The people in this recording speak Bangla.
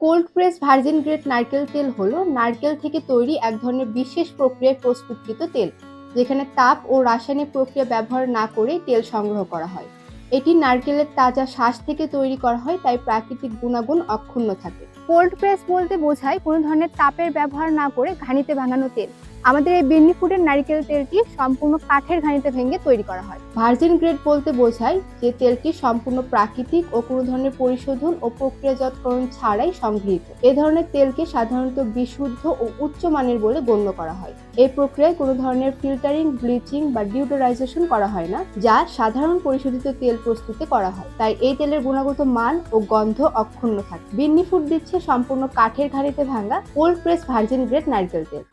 কোল্ড প্রেস ভার্জিন গ্রেট নারকেল তেল হলো নারকেল থেকে তৈরি এক ধরনের বিশেষ প্রক্রিয়ায় প্রস্তুতকৃত তেল, যেখানে তাপ ও রাসায়নিক প্রক্রিয়া ব্যবহার না করে তেল সংগ্রহ করা হয়। এটি নারকেলের তাজা শ্বাস থেকে তৈরি করা হয়, তাই প্রাকৃতিক গুণাগুণ অক্ষুণ্ণ থাকে। কোল্ড প্রেস বলতে বোঝায় কোনো ধরনের তাপের ব্যবহার না করে ঘানিতে ভাঙানো তেল। আমাদের এই বেনি ফুডের নারকেল তেলটি সম্পূর্ণ কাঠের ঘানিতে ভেঙে তৈরি করা হয়। ভার্জিন গ্রেড বলতে বোঝায় যে তেলটি সম্পূর্ণ প্রাকৃতিক ও কোনো ধরনের পরিশোধন ও প্রক্রিয়াজাতকরণ ছাড়াই সংগৃহীত। এ ধরনের তেলকে সাধারণত বিশুদ্ধ ও উচ্চ মানের বলে গণ্য করা হয়। এই প্রক্রিয়ায় কোনো ধরনের ফিল্টারিং, ব্লিচিং বা ডিউটোরাইজেশন করা হয় না, যা সাধারণ পরিশোধিত তেল প্রস্তুতে করা হয়। তাই এই তেলের গুণগত মান ও গন্ধ অক্ষুণ্ণ থাকে। বিন্নি ফুড দিচ্ছে সম্পূর্ণ কাঠের ঘাড়িতে ভাঙা কোল্ড প্রেস ভার্জিন গ্রেড নারকেল তেল।